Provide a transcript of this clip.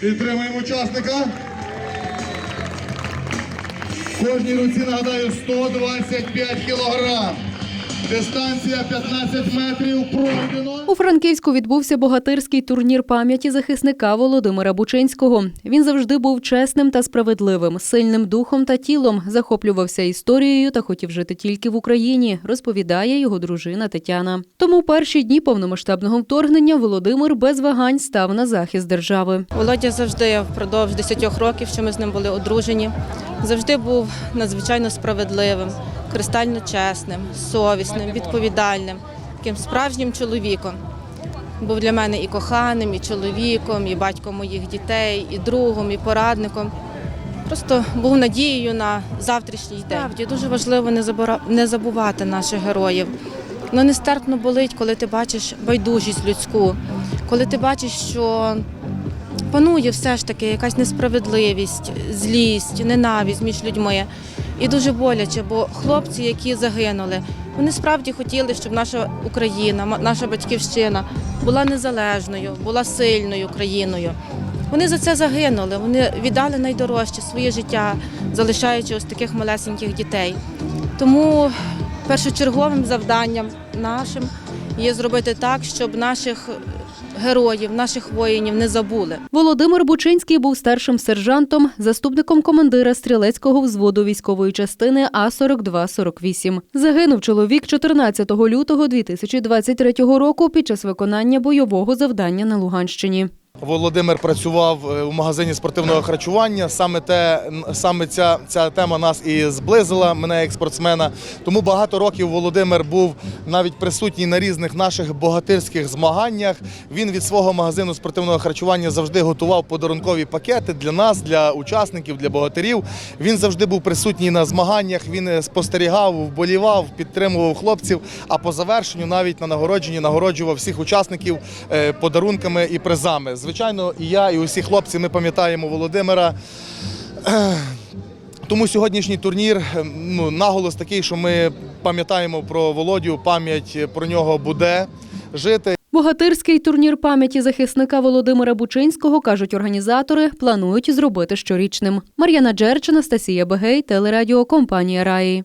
Підтримуємо учасника. Кожній руці нагадаю 125 кілограм. Дистанція 15 метрів пройдено. У Франківську відбувся богатирський турнір пам'яті захисника Володимира Бучинського. Він завжди був чесним та справедливим, сильним духом та тілом, захоплювався історією та хотів жити тільки в Україні, розповідає його дружина Тетяна. Тому в перші дні повномасштабного вторгнення Володимир без вагань став на захист держави. Володя завжди впродовж 10 років, що ми з ним були одружені, завжди був надзвичайно справедливим, кристально чесним, совісним, відповідальним, таким справжнім чоловіком. Був для мене і коханим, і чоловіком, і батьком моїх дітей, і другом, і порадником. Просто був надією на завтрашній день. Справді дуже важливо не не забувати наших героїв. Ну нестерпно болить, коли ти бачиш байдужість людську, коли ти бачиш, що панує все ж таки якась несправедливість, злість, ненависть між людьми. І дуже боляче, бо хлопці, які загинули, вони справді хотіли, щоб наша Україна, наша батьківщина була незалежною, була сильною країною. Вони за це загинули, вони віддали найдорожче своє життя, залишаючи ось таких малесеньких дітей. Тому першочерговим завданням нашим є зробити так, щоб наших героїв, наших воїнів не забули. Володимир Бучинський був старшим сержантом, заступником командира стрілецького взводу військової частини А-42-48. Загинув чоловік 14 лютого 2023 року під час виконання бойового завдання на Луганщині. Володимир працював е, у магазині спортивного харчування. Саме те, саме ця, ця тема нас і зблизила мене як спортсмена. Тому багато років Володимир був навіть присутній на різних наших богатирських змаганнях. Він від свого магазину спортивного харчування завжди готував подарункові пакети для нас, для учасників, для богатирів. Він завжди був присутній на змаганнях. Він е, спостерігав, вболівав, підтримував хлопців. А по завершенню навіть на нагородженні нагороджував всіх учасників е, подарунками і призами. Звичайно, і я, і усі хлопці ми пам'ятаємо Володимира. Тому сьогоднішній турнір е, ну, наголос такий, що ми пам'ятаємо про Володю, пам'ять про нього буде жити. Богатирський турнір пам'яті захисника Володимира Бучинського, кажуть організатори, планують зробити щорічним. Мар'яна Джерч, Анастасія Бегей, телерадіокомпанія Раї.